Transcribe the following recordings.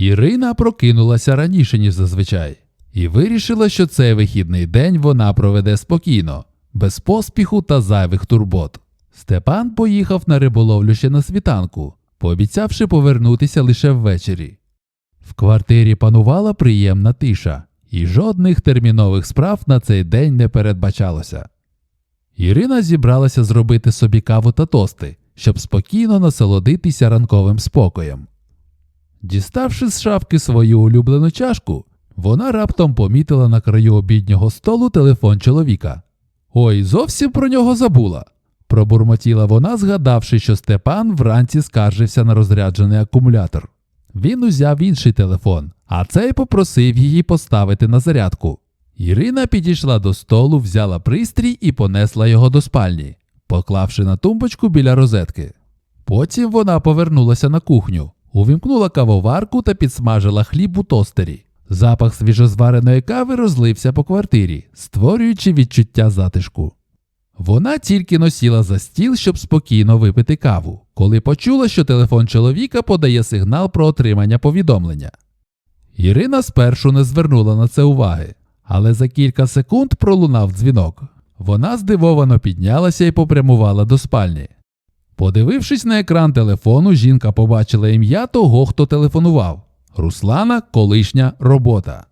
Ірина прокинулася раніше, ніж зазвичай, і вирішила, що цей вихідний день вона проведе спокійно, без поспіху та зайвих турбот. Степан поїхав на риболовлю ще на світанку, пообіцявши повернутися лише ввечері. В квартирі панувала приємна тиша, і жодних термінових справ на цей день не передбачалося. Ірина зібралася зробити собі каву та тости, щоб спокійно насолодитися ранковим спокоєм. Діставши з шафки свою улюблену чашку, вона раптом помітила на краю обіднього столу телефон чоловіка. Ой, зовсім про нього забула. Пробурмотіла вона, згадавши, що Степан вранці скаржився на розряджений акумулятор. Він узяв інший телефон, а цей попросив її поставити на зарядку. Ірина підійшла до столу, взяла пристрій і понесла його до спальні, поклавши на тумбочку біля розетки. Потім вона повернулася на кухню, увімкнула кавоварку та підсмажила хліб у тостері. Запах свіжозвареної кави розлився по квартирі, створюючи відчуття затишку. Вона тільки носіла за стіл, щоб спокійно випити каву, коли почула, що телефон чоловіка подає сигнал про отримання повідомлення. Ірина спершу не звернула на це уваги, але за кілька секунд пролунав дзвінок. Вона здивовано піднялася і попрямувала до спальні. Подивившись на екран телефону, жінка побачила ім'я того, хто телефонував Руслана колишня робота.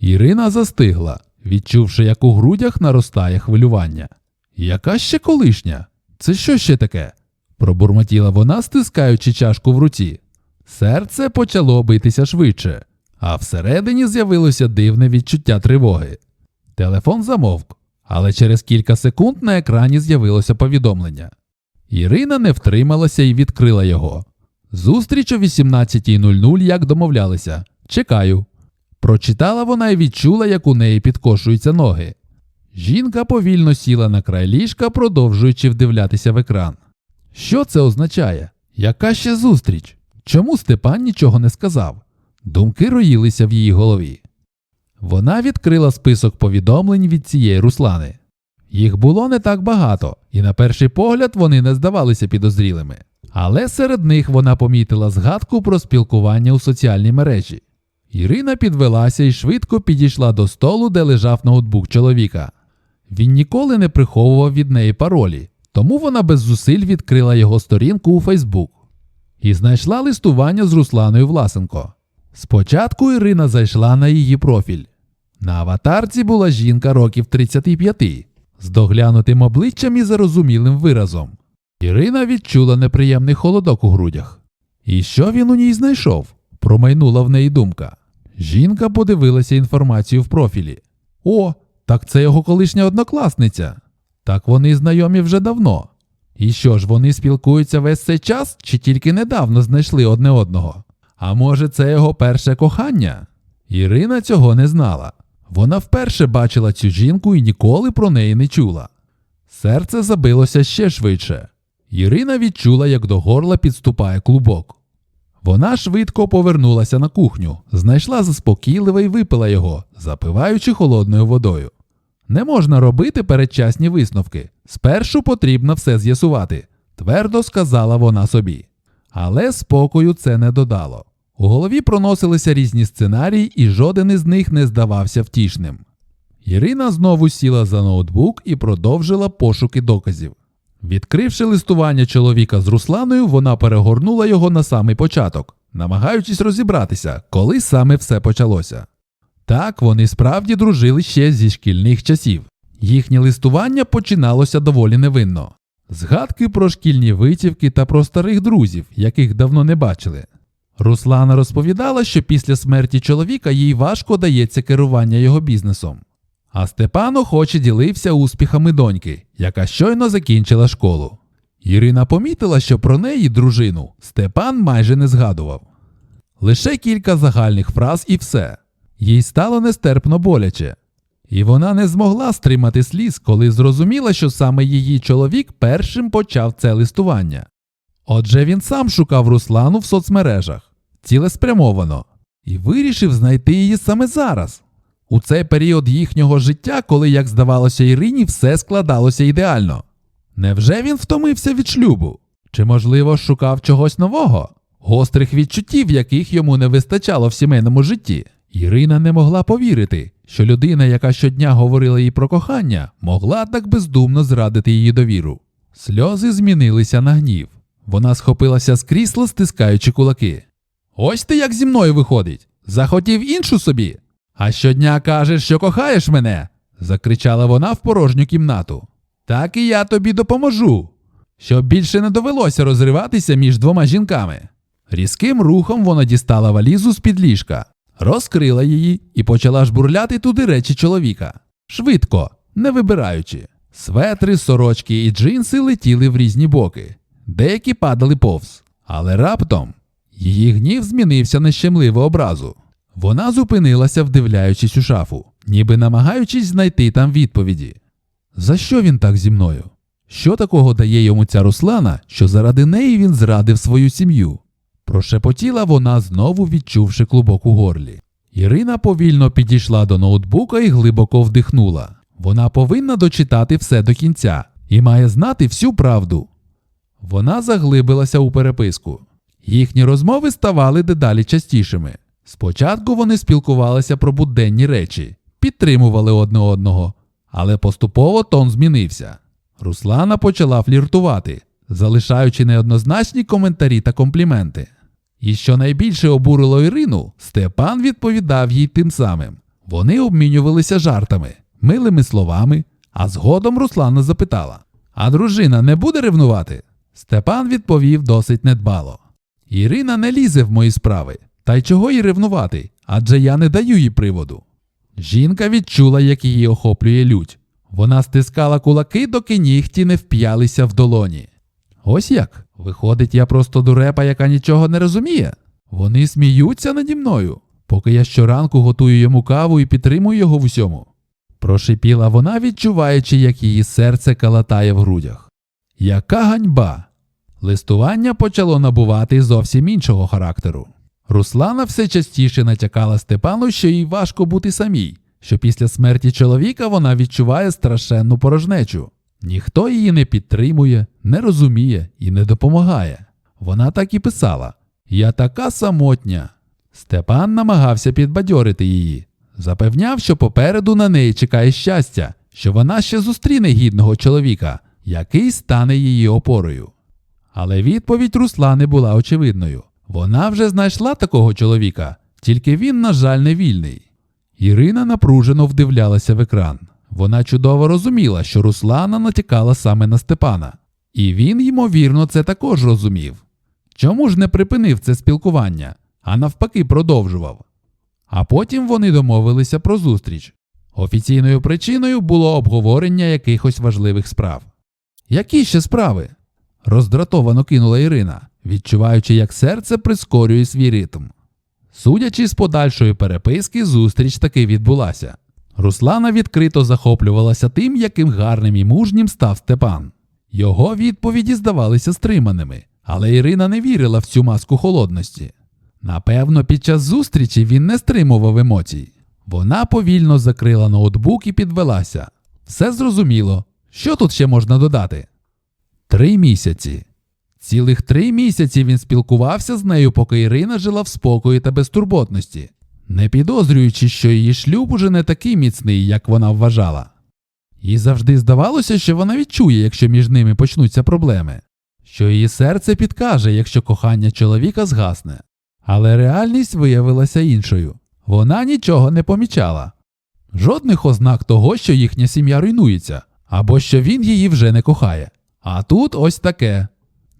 Ірина застигла, відчувши, як у грудях наростає хвилювання. Яка ще колишня? Це що ще таке? пробурмотіла вона, стискаючи чашку в руці. Серце почало битися швидше, а всередині з'явилося дивне відчуття тривоги. Телефон замовк, але через кілька секунд на екрані з'явилося повідомлення. Ірина не втрималася і відкрила його. Зустріч о 18.00, як домовлялися. Чекаю. Прочитала вона і відчула, як у неї підкошуються ноги. Жінка повільно сіла на край ліжка, продовжуючи вдивлятися в екран. Що це означає? Яка ще зустріч? Чому Степан нічого не сказав? Думки роїлися в її голові. Вона відкрила список повідомлень від цієї Руслани. Їх було не так багато, і на перший погляд вони не здавалися підозрілими. Але серед них вона помітила згадку про спілкування у соціальній мережі. Ірина підвелася і швидко підійшла до столу, де лежав ноутбук чоловіка. Він ніколи не приховував від неї паролі, тому вона без зусиль відкрила його сторінку у Фейсбук і знайшла листування з Русланою Власенко. Спочатку Ірина зайшла на її профіль. На аватарці була жінка років 35 з доглянутим обличчям і зарозумілим виразом. Ірина відчула неприємний холодок у грудях. І що він у ній знайшов? промайнула в неї думка. Жінка подивилася інформацію в профілі. О, так це його колишня однокласниця. Так вони знайомі вже давно. І що ж, вони спілкуються весь цей час чи тільки недавно знайшли одне одного? А може, це його перше кохання? Ірина цього не знала. Вона вперше бачила цю жінку і ніколи про неї не чула. Серце забилося ще швидше. Ірина відчула, як до горла підступає клубок. Вона швидко повернулася на кухню, знайшла заспокійливе і випила його, запиваючи холодною водою. Не можна робити передчасні висновки. Спершу потрібно все з'ясувати, твердо сказала вона собі. Але спокою це не додало. У голові проносилися різні сценарії, і жоден із них не здавався втішним. Ірина знову сіла за ноутбук і продовжила пошуки доказів. Відкривши листування чоловіка з Русланою, вона перегорнула його на самий початок, намагаючись розібратися, коли саме все почалося. Так, вони справді дружили ще зі шкільних часів. Їхнє листування починалося доволі невинно. Згадки про шкільні витівки та про старих друзів, яких давно не бачили. Руслана розповідала, що після смерті чоловіка їй важко дається керування його бізнесом. А Степан охоче ділився успіхами доньки, яка щойно закінчила школу. Ірина помітила, що про неї, дружину, Степан майже не згадував. Лише кілька загальних фраз і все. Їй стало нестерпно боляче. І вона не змогла стримати сліз, коли зрозуміла, що саме її чоловік першим почав це листування. Отже, він сам шукав Руслану в соцмережах цілеспрямовано і вирішив знайти її саме зараз. У цей період їхнього життя, коли, як здавалося, Ірині все складалося ідеально. Невже він втомився від шлюбу? Чи, можливо, шукав чогось нового? гострих відчуттів, яких йому не вистачало в сімейному житті. Ірина не могла повірити, що людина, яка щодня говорила їй про кохання, могла так бездумно зрадити її довіру. Сльози змінилися на гнів. Вона схопилася з крісла, стискаючи кулаки. Ось ти як зі мною виходить. Захотів іншу собі. А щодня кажеш, що кохаєш мене. закричала вона в порожню кімнату. Так і я тобі допоможу. Щоб більше не довелося розриватися між двома жінками. Різким рухом вона дістала валізу з під ліжка, розкрила її і почала жбурляти туди речі чоловіка. Швидко, не вибираючи. Светри, сорочки і джинси летіли в різні боки. Деякі падали повз. Але раптом її гнів змінився на щемливу образу. Вона зупинилася, вдивляючись у шафу, ніби намагаючись знайти там відповіді. За що він так зі мною? Що такого дає йому ця Руслана, що заради неї він зрадив свою сім'ю? Прошепотіла вона, знову відчувши клубок у горлі. Ірина повільно підійшла до ноутбука і глибоко вдихнула. Вона повинна дочитати все до кінця і має знати всю правду. Вона заглибилася у переписку. Їхні розмови ставали дедалі частішими. Спочатку вони спілкувалися про буденні речі, підтримували одне одного, але поступово тон змінився. Руслана почала фліртувати, залишаючи неоднозначні коментарі та компліменти. І що найбільше обурило Ірину, Степан відповідав їй тим самим. Вони обмінювалися жартами, милими словами, а згодом Руслана запитала: А дружина не буде ревнувати? Степан відповів досить недбало. Ірина не лізе в мої справи, та й чого їй ревнувати, адже я не даю їй приводу. Жінка відчула, як її охоплює лють. Вона стискала кулаки, доки нігті не вп'ялися в долоні. Ось як? Виходить, я просто дурепа, яка нічого не розуміє. Вони сміються наді мною, поки я щоранку готую йому каву і підтримую його в усьому. Прошипіла вона, відчуваючи, як її серце калатає в грудях. Яка ганьба! Листування почало набувати зовсім іншого характеру. Руслана все частіше натякала Степану, що їй важко бути самій, що після смерті чоловіка вона відчуває страшенну порожнечу. Ніхто її не підтримує, не розуміє і не допомагає. Вона так і писала: Я така самотня. Степан намагався підбадьорити її, запевняв, що попереду на неї чекає щастя, що вона ще зустріне гідного чоловіка, який стане її опорою. Але відповідь Руслани була очевидною. Вона вже знайшла такого чоловіка, тільки він, на жаль, не вільний. Ірина напружено вдивлялася в екран. Вона чудово розуміла, що Руслана натякала саме на Степана, і він, ймовірно, це також розумів. Чому ж не припинив це спілкування, а навпаки, продовжував? А потім вони домовилися про зустріч. Офіційною причиною було обговорення якихось важливих справ. Які ще справи? Роздратовано кинула Ірина, відчуваючи, як серце прискорює свій ритм. Судячи з подальшої переписки, зустріч таки відбулася. Руслана відкрито захоплювалася тим, яким гарним і мужнім став Степан. Його відповіді здавалися стриманими, але Ірина не вірила в цю маску холодності. Напевно, під час зустрічі він не стримував емоцій. Вона повільно закрила ноутбук і підвелася. Все зрозуміло. Що тут ще можна додати? Три місяці. Цілих три місяці він спілкувався з нею, поки Ірина жила в спокої та безтурботності, не підозрюючи, що її шлюб уже не такий міцний, як вона вважала. Їй завжди здавалося, що вона відчує, якщо між ними почнуться проблеми, що її серце підкаже, якщо кохання чоловіка згасне. Але реальність виявилася іншою. Вона нічого не помічала. Жодних ознак того, що їхня сім'я руйнується, або що він її вже не кохає. А тут ось таке.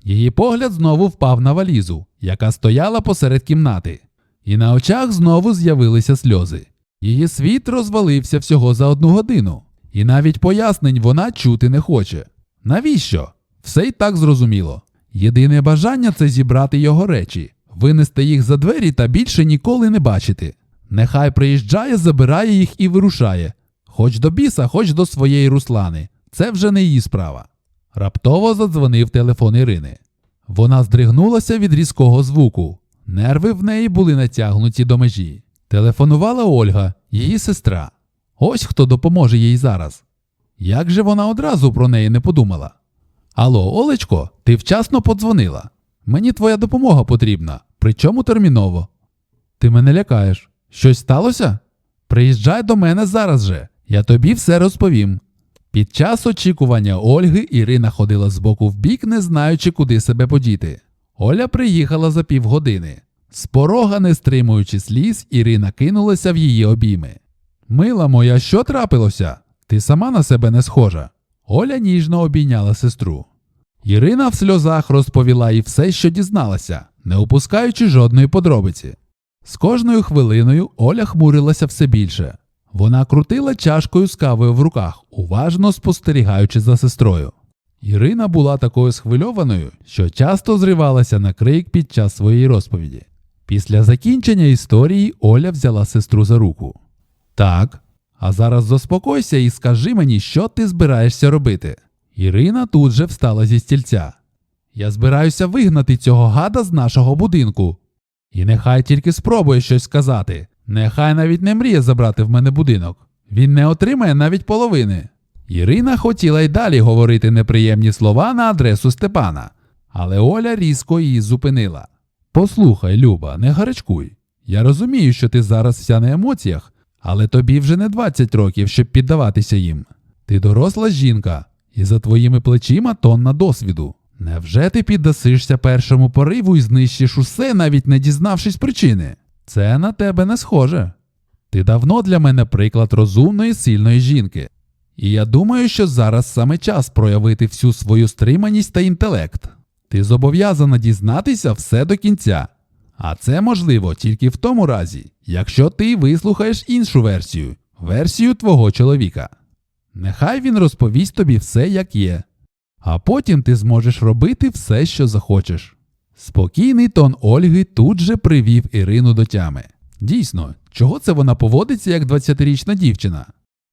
Її погляд знову впав на валізу, яка стояла посеред кімнати, і на очах знову з'явилися сльози. Її світ розвалився всього за одну годину, і навіть пояснень вона чути не хоче. Навіщо? Все й так зрозуміло. Єдине бажання це зібрати його речі, винести їх за двері та більше ніколи не бачити. Нехай приїжджає, забирає їх і вирушає, хоч до біса, хоч до своєї руслани. Це вже не її справа. Раптово задзвонив телефон Ірини. Вона здригнулася від різкого звуку. Нерви в неї були натягнуті до межі. Телефонувала Ольга, її сестра. Ось хто допоможе їй зараз. Як же вона одразу про неї не подумала? Алло, Олечко, ти вчасно подзвонила. Мені твоя допомога потрібна, причому терміново. Ти мене лякаєш. Щось сталося? Приїжджай до мене зараз же, я тобі все розповім. Під час очікування Ольги Ірина ходила з боку в бік, не знаючи, куди себе подіти. Оля приїхала за півгодини. З порога, не стримуючи сліз, Ірина кинулася в її обійми. Мила моя, що трапилося? Ти сама на себе не схожа. Оля ніжно обійняла сестру. Ірина в сльозах розповіла їй все, що дізналася, не опускаючи жодної подробиці. З кожною хвилиною Оля хмурилася все більше. Вона крутила чашкою з кавою в руках, уважно спостерігаючи за сестрою. Ірина була такою схвильованою, що часто зривалася на крик під час своєї розповіді. Після закінчення історії Оля взяла сестру за руку. Так, а зараз заспокойся і скажи мені, що ти збираєшся робити. Ірина тут же встала зі стільця. Я збираюся вигнати цього гада з нашого будинку. І нехай тільки спробує щось сказати. Нехай навіть не мріє забрати в мене будинок. Він не отримає навіть половини. Ірина хотіла й далі говорити неприємні слова на адресу Степана, але Оля різко її зупинила. Послухай, Люба, не гарячкуй. Я розумію, що ти зараз вся на емоціях, але тобі вже не 20 років, щоб піддаватися їм. Ти доросла жінка, і за твоїми плечима тонна досвіду. Невже ти піддасишся першому пориву і знищиш усе, навіть не дізнавшись причини? Це на тебе не схоже. Ти давно для мене приклад розумної, сильної жінки. І я думаю, що зараз саме час проявити всю свою стриманість та інтелект. Ти зобов'язана дізнатися все до кінця. А це можливо тільки в тому разі, якщо ти вислухаєш іншу версію версію твого чоловіка. Нехай він розповість тобі все, як є, а потім ти зможеш робити все, що захочеш. Спокійний тон Ольги тут же привів Ірину до тями. Дійсно, чого це вона поводиться як 20-річна дівчина?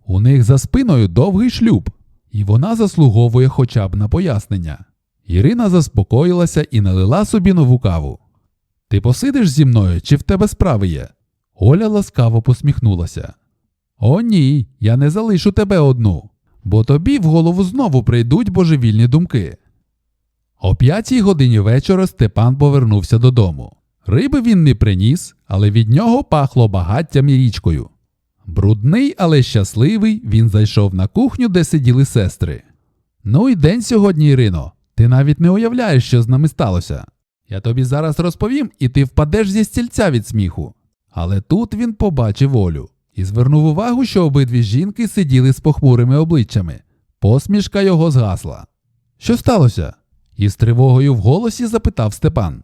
У них за спиною довгий шлюб, і вона заслуговує хоча б на пояснення. Ірина заспокоїлася і налила собі нову каву. Ти посидиш зі мною, чи в тебе справи є? Оля ласкаво посміхнулася. О, ні, я не залишу тебе одну, бо тобі в голову знову прийдуть божевільні думки. О п'ятій годині вечора Степан повернувся додому. Риби він не приніс, але від нього пахло багаттям і річкою. Брудний, але щасливий, він зайшов на кухню, де сиділи сестри. Ну і день сьогодні, Ірино. Ти навіть не уявляєш, що з нами сталося. Я тобі зараз розповім, і ти впадеш зі стільця від сміху. Але тут він побачив Олю і звернув увагу, що обидві жінки сиділи з похмурими обличчями. Посмішка його згасла. Що сталося? Із тривогою в голосі запитав Степан.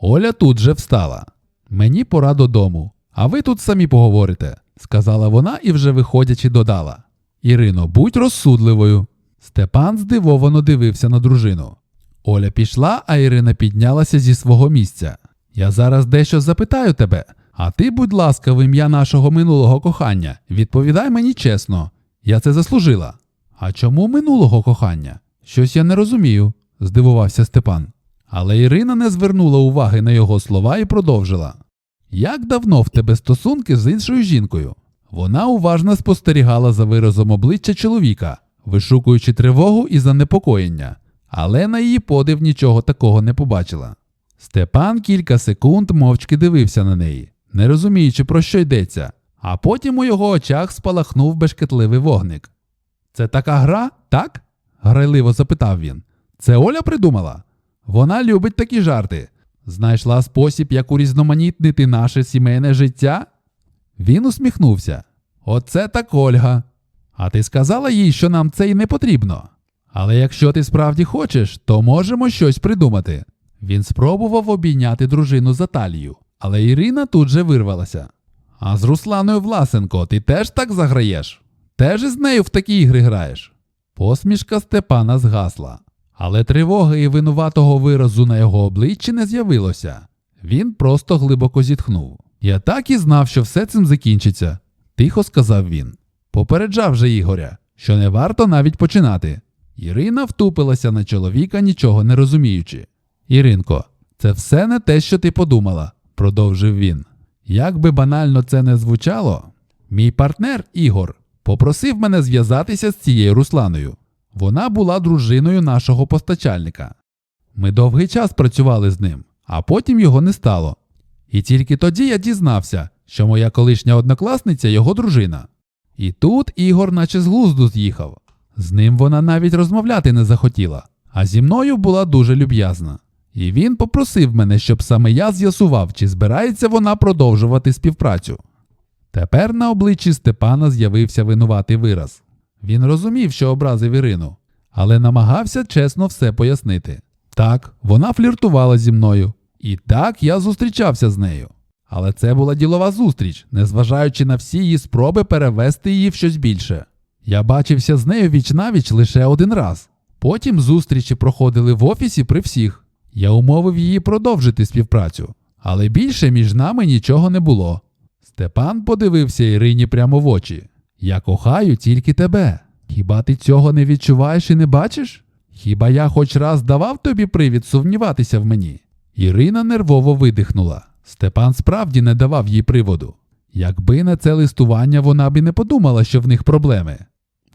Оля тут же встала. Мені пора додому, а ви тут самі поговорите, сказала вона і вже виходячи додала. Ірино, будь розсудливою. Степан здивовано дивився на дружину. Оля пішла, а Ірина піднялася зі свого місця. Я зараз дещо запитаю тебе, а ти, будь ласка, в ім'я нашого минулого кохання, відповідай мені чесно. Я це заслужила. А чому минулого кохання? Щось я не розумію, здивувався Степан. Але Ірина не звернула уваги на його слова і продовжила. Як давно в тебе стосунки з іншою жінкою? Вона уважно спостерігала за виразом обличчя чоловіка, вишукуючи тривогу і занепокоєння, але на її подив нічого такого не побачила. Степан кілька секунд мовчки дивився на неї, не розуміючи, про що йдеться, а потім у його очах спалахнув бешкетливий вогник. Це така гра, так? грайливо запитав він. Це Оля придумала? Вона любить такі жарти. Знайшла спосіб, як урізноманітнити наше сімейне життя? Він усміхнувся. Оце так Ольга. А ти сказала їй, що нам це й не потрібно. Але якщо ти справді хочеш, то можемо щось придумати. Він спробував обійняти дружину за талію, але Ірина тут же вирвалася. А з Русланою Власенко ти теж так заграєш? Теж із нею в такі ігри граєш? Посмішка Степана згасла, але тривоги і винуватого виразу на його обличчі не з'явилося. Він просто глибоко зітхнув. Я так і знав, що все цим закінчиться, тихо сказав він. Попереджав же Ігоря, що не варто навіть починати. Ірина втупилася на чоловіка, нічого не розуміючи. Іринко, це все не те, що ти подумала, продовжив він. Як би банально це не звучало, мій партнер Ігор попросив мене зв'язатися з цією Русланою. Вона була дружиною нашого постачальника. Ми довгий час працювали з ним, а потім його не стало. І тільки тоді я дізнався, що моя колишня однокласниця його дружина. І тут Ігор наче з глузду з'їхав. З ним вона навіть розмовляти не захотіла, а зі мною була дуже люб'язна. І він попросив мене, щоб саме я з'ясував, чи збирається вона продовжувати співпрацю. Тепер на обличчі Степана з'явився винуватий вираз. Він розумів, що образив Ірину, але намагався чесно все пояснити. Так, вона фліртувала зі мною, і так я зустрічався з нею. Але це була ділова зустріч, незважаючи на всі її спроби перевести її в щось більше. Я бачився з нею віч-навіч лише один раз. Потім зустрічі проходили в офісі при всіх. Я умовив її продовжити співпрацю, але більше між нами нічого не було. Степан подивився Ірині прямо в очі. Я кохаю тільки тебе. Хіба ти цього не відчуваєш і не бачиш? Хіба я хоч раз давав тобі привід сумніватися в мені? Ірина нервово видихнула. Степан справді не давав їй приводу. Якби не це листування, вона б і не подумала, що в них проблеми.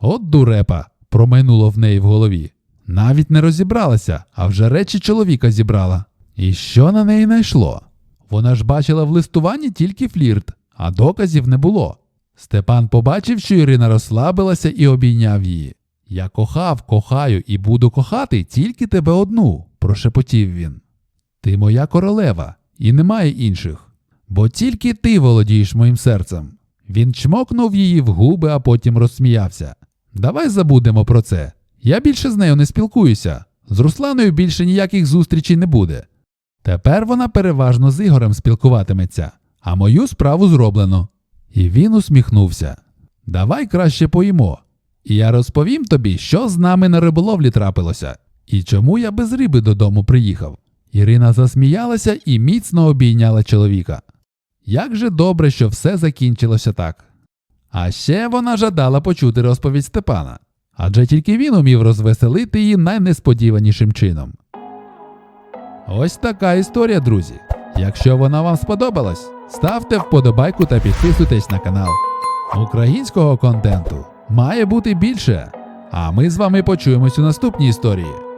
От дурепа, промайнуло в неї в голові. Навіть не розібралася, а вже речі чоловіка зібрала. І що на неї найшло? Вона ж бачила в листуванні тільки флірт, а доказів не було. Степан побачив, що Ірина розслабилася і обійняв її. Я кохав, кохаю і буду кохати тільки тебе одну, прошепотів він. Ти моя королева, і немає інших, бо тільки ти володієш моїм серцем. Він чмокнув її в губи, а потім розсміявся. Давай забудемо про це. Я більше з нею не спілкуюся. З Русланою більше ніяких зустрічей не буде. Тепер вона переважно з Ігорем спілкуватиметься, а мою справу зроблено. І він усміхнувся. Давай краще поїмо. І я розповім тобі, що з нами на риболовлі трапилося, і чому я без риби додому приїхав. Ірина засміялася і міцно обійняла чоловіка. Як же добре, що все закінчилося так. А ще вона жадала почути розповідь Степана, адже тільки він умів розвеселити її найнесподіванішим чином. Ось така історія, друзі. Якщо вона вам сподобалась, ставте вподобайку та підписуйтесь на канал. Українського контенту має бути більше. А ми з вами почуємось у наступній історії.